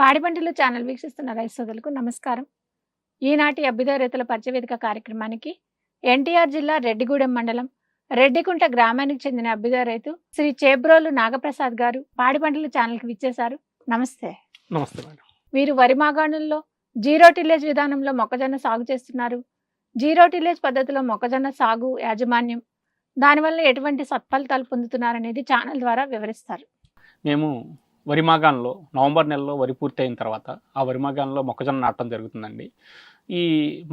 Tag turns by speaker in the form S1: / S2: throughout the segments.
S1: పాడి పంటలు ఛానల్ వీక్షిస్తున్న రైతు సోదరులకు నమస్కారం. ఈనాటి అభ్యుదయ రైతుల పరిచయవేదిక కార్యక్రమానికి ఎన్టీఆర్ జిల్లా రెడ్డిగూడెం మండలం రెడ్డికుంట గ్రామానికి చెందిన అభ్యుదయ రైతు శ్రీ చేబ్రోలు నాగప్రసాద్ గారు పాడి పంటల ఛానల్కి విచ్చేశారు. నమస్తే.
S2: నమస్తే
S1: వీరు వరి మాగాణుల్లో జీరో టిల్లేజ్ విధానంలో మొక్కజొన్న సాగు చేస్తున్నారు. జీరో టిల్లేజ్ పద్ధతిలో మొక్కజొన్న సాగు యాజమాన్యం దానివల్ల ఎటువంటి సత్ఫలితాలు పొందుతున్నారనేది ఛానల్ ద్వారా వివరిస్తారు.
S2: మేము వరి మాగాన్లో నవంబర్ నెలలో వరి పూర్తి అయిన తర్వాత ఆ వరి మాగాన్లో మొక్కజొన్న నాటడం జరుగుతుందండి. ఈ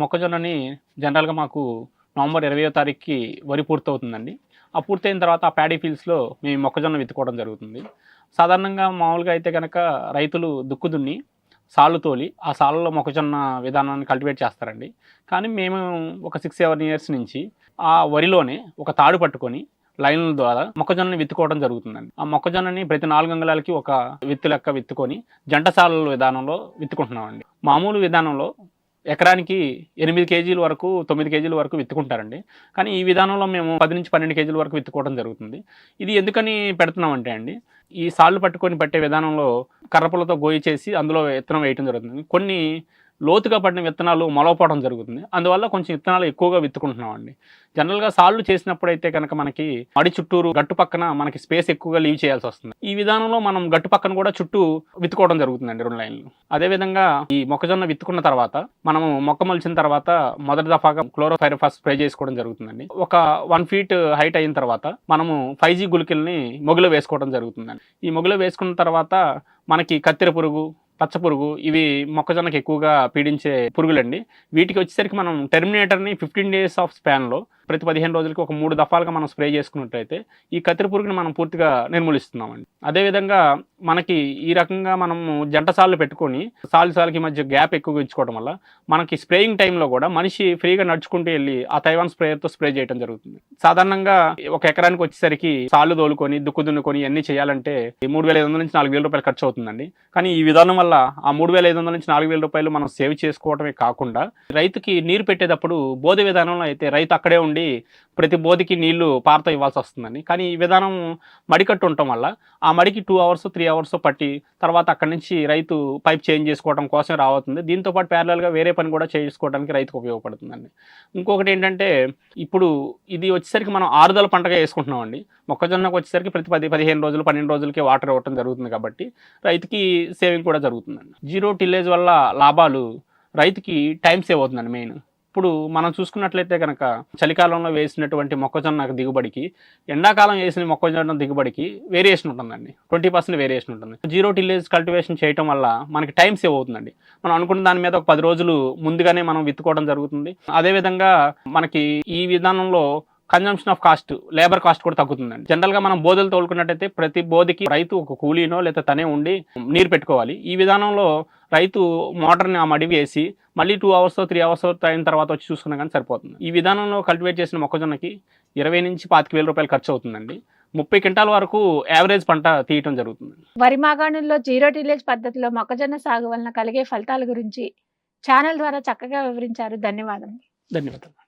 S2: మొక్కజొన్నని జనరల్గా మాకు నవంబర్ ఇరవయో తారీఖుకి వరి పూర్తి అవుతుందండి ఆ పూర్తయిన తర్వాత ఆ ప్యాడీ ఫీల్డ్స్లో మేము మొక్కజొన్న విత్తుకోవడం జరుగుతుంది. సాధారణంగా మామూలుగా అయితే కనుక రైతులు దుక్కు దున్ని సాళ్ళు తోలి ఆ సాళ్ళలో మొక్కజొన్న విధానాన్ని కల్టివేట్ చేస్తారండి. కానీ మేము ఒక సిక్స్ సెవెన్ ఇయర్స్ నుంచి ఆ వరిలోనే ఒక తాడు పట్టుకొని లైన్ల ద్వారా మొక్కజొన్నని విత్తుకోవడం జరుగుతుందండి. ఆ మొక్కజొన్నని ప్రతి నాలుగు అంగళాలకి ఒక విత్తు లెక్క విత్తుకొని జంట విధానంలో విత్తుకుంటున్నామండి. మామూలు విధానంలో ఎకరానికి ఎనిమిది కేజీల వరకు తొమ్మిది కేజీల వరకు విత్తుకుంటారండి. కానీ ఈ విధానంలో మేము పది నుంచి పన్నెండు కేజీల వరకు విత్తుకోవడం జరుగుతుంది. ఇది ఎందుకని పెడుతున్నామంటే అండి ఈ సాళ్ళు పట్టుకొని పట్టే విధానంలో కర్రపులతో గోయి చేసి అందులో విత్తనం వేయటం జరుగుతుంది. కొన్ని లోతుగా పడిన విత్తనాలు మొలవపోవడం జరుగుతుంది. అందువల్ల కొంచెం విత్తనాలు ఎక్కువగా విత్తుకుంటున్నామండి. జనరల్గా సాళ్ళు చేసినప్పుడైతే కనుక మనకి మడి చుట్టూరు గట్టు పక్కన మనకి స్పేస్ ఎక్కువగా లీవ్ చేయాల్సి వస్తుంది. ఈ విధానంలో మనం గట్టు పక్కన కూడా చుట్టూ విత్తుకోవడం జరుగుతుందండి రెండు లైన్లు. అదేవిధంగా ఈ మొక్కజొన్న విత్తుకున్న తర్వాత మనము మొక్క మొలిచిన తర్వాత మొదటి దఫాగా క్లోరోఫైరఫాస్ స్ప్రే చేసుకోవడం జరుగుతుందండి. ఒక వన్ ఫీట్ హైట్ అయిన తర్వాత మనము ఫైవ్ జీ గులికల్ని మొగులో వేసుకోవడం జరుగుతుందండి. ఈ మొగులో వేసుకున్న తర్వాత మనకి కత్తెర పురుగు పచ్చ పురుగు ఇవి మొక్కజొన్నకి ఎక్కువగా పీడించే పురుగులండి. వీటికి వచ్చేసరికి మనం టెర్మినేటర్ని ఫిఫ్టీన్ డేస్ ఆఫ్ స్పాన్లో ప్రతి పదిహేను రోజులకి ఒక మూడు దఫాలుగా మనం స్ప్రే చేసుకున్నట్టయితే ఈ కత్తెర పురుగుని మనం పూర్తిగా నిర్మూలిస్తున్నామండి. అదేవిధంగా మనకి ఈ రకంగా మనము జంట సార్లు పెట్టుకొని సాలు సార్లకి మధ్య గ్యాప్ ఎక్కువగా ఇచ్చుకోవడం వల్ల మనకి స్ప్రేయింగ్ టైంలో కూడా మనిషి ఫ్రీగా నడుచుకుంటూ వెళ్ళి ఆ తైవాన్ స్ప్రేయర్తో స్ప్రే చేయడం జరుగుతుంది. సాధారణంగా ఒక ఎకరానికి వచ్చేసరికి సాళ్ళు తోలుకొని దుక్కు దున్నుకొని ఇవన్నీ చేయాలంటే మూడు వేల ఐదు వందల నుంచి నాలుగు వేల రూపాయలు ఖర్చు అవుతుందండి. కానీ ఈ విధానం వల్ల ఆ మూడు వేల ఐదు వందల నుంచి నాలుగు వేల రూపాయలు మనం సేవ్ చేసుకోవడమే కాకుండా రైతుకి నీరు పెట్టేటప్పుడు బోధ విధానంలో అయితే రైతు అక్కడే ఉండి ప్రతి బోధికి నీళ్ళు పారతో ఇవ్వాల్సి వస్తుందండి. కానీ ఈ విధానం మడికట్టు ఉండటం వల్ల ఆ మడికి టూ అవర్స్ త్రీ అవర్స్ పట్టి తర్వాత అక్కడి నుంచి రైతు పైప్ చేంజ్ చేసుకోవడం కోసం రావుతుంది. దీంతో పాటు ప్యారలల్గా వేరే పని కూడా చేసుకోవడానికి రైతుకు ఉపయోగపడుతుందండి. ఇంకొకటి ఏంటంటే ఇప్పుడు ఇది వచ్చేసరికి మనం ఆరుదల పంటగా వేసుకుంటున్నామండి. మొక్కజొన్నకు వచ్చేసరికి ప్రతి పది పదిహేను రోజులు పన్నెండు రోజులకే వాటర్ ఇవ్వటం జరుగుతుంది కాబట్టి రైతుకి సేవింగ్ కూడా జరుగుతుందండి. జీరో టిల్లేజ్ వల్ల లాభాలు రైతుకి టైం సేవ్ అవుతుందండి మెయిన్ ఇప్పుడు మనం చూసుకున్నట్లయితే కనుక చలికాలంలో వేసినటువంటి మొక్కజొన్న దిగుబడికి ఎండాకాలం వేసిన మొక్కజొన్న దిగుబడికి వేరియేషన్ ఉంటుందండి. ట్వంటీ పర్సెంట్ వేరియేషన్ ఉంటుంది. జీరో టిల్లేజ్ కల్టివేషన్ చేయటం వల్ల మనకి టైం సేవ్ అవుతుందండి. మనం అనుకున్న దాని మీద ఒక పది రోజులు ముందుగానే మనం విత్తుకోవడం జరుగుతుంది. అదేవిధంగా మనకి ఈ విధానంలో consumption of cost labour cost కూడా తగ్గుతుందండి. జనరల్గా మనం బోధలు తోలుకున్నట్టయితే ప్రతి బోధికి రైతు ఒక కూలీనో లేదా తనే ఉండి నీరు పెట్టుకోవాలి. ఈ విధానంలో రైతు మోటార్ని ఆ మడివి వేసి మళ్ళీ టూ అవర్స్ త్రీ అవర్స్ అయిన తర్వాత వచ్చి చూసుకున్నా కానీ సరిపోతుంది. ఈ విధానంలో కల్టివేట్ చేసిన మొక్కజొన్నకి ఇరవై నుంచి పాతిక వేల రూపాయలు ఖర్చు అవుతుందండి. ముప్పై క్వింటాల వరకు యావరేజ్ పంట తీయటం జరుగుతుంది.
S1: వరి మాగాణుల్లో జీరో టిల్లేజ్ పద్ధతిలో మొక్కజొన్న సాగు వలన కలిగే ఫలితాల గురించి ఛానల్ ద్వారా చక్కగా వివరించారు. ధన్యవాదం
S2: ధన్యవాదాలు.